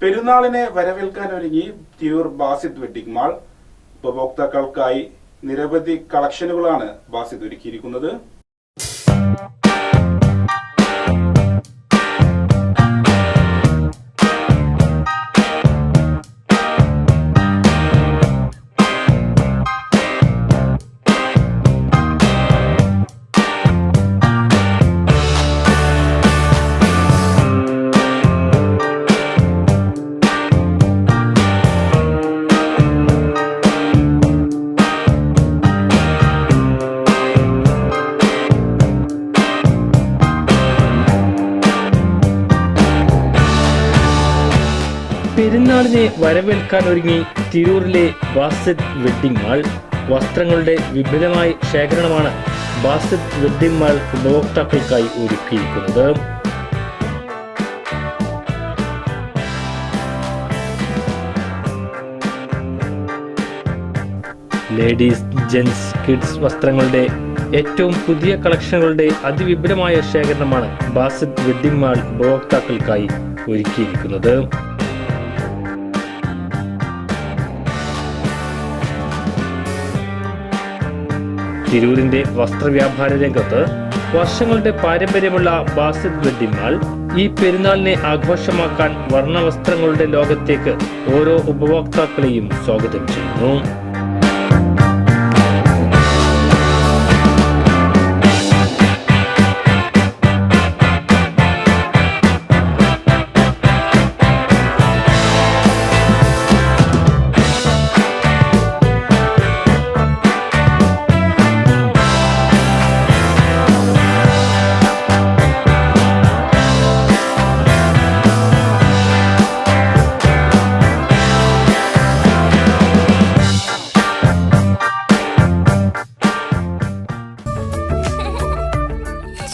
പെരുന്നാളിനെ വരവേൽക്കാൻ ഒരുങ്ങി Tirur Basid wedding mall. ഉപഭോക്താക്കൾക്കായി നിരവധി കളക്ഷനുകളാണ് ബാസിദ് ഒരുക്കിയിരിക്കുന്നത്. പെരുന്നാളിനെ വരവേൽക്കാൻ ഒരുങ്ങി തിരൂരിലെ ബാസിദ് വെഡ്ഡിംഗ് മാൾ. വസ്ത്രങ്ങളുടെ വിപുലമായ ശേഖരണമാണ് ബാസിദ് വെഡ്ഡിംഗ് മാൾ ഉപഭോക്താക്കൾക്കായി ഒരുക്കിയിരിക്കുന്നത്. ലേഡീസ് ജെൻസ് കിഡ്സ് വസ്ത്രങ്ങളുടെ ഏറ്റവും പുതിയ കളക്ഷനുകളുടെ അതിവിപുലമായ ശേഖരണമാണ് ബാസിദ് വെഡ്ഡിംഗ് മാൾ ഉപഭോക്താക്കൾക്കായി ഒരുക്കിയിരിക്കുന്നത്. തിരൂരിന്റെ വസ്ത്രവ്യാപാര രംഗത്ത് വർഷങ്ങളുടെ പാരമ്പര്യമുള്ള ബാസിത് വെഡ്ഡിംഗ് ഈ പെരുന്നാളിനെ ആഘോഷമാക്കാൻ വർണവസ്ത്രങ്ങളുടെ ലോകത്തേക്ക് ഓരോ ഉപഭോക്താക്കളെയും സ്വാഗതം ചെയ്യുന്നു.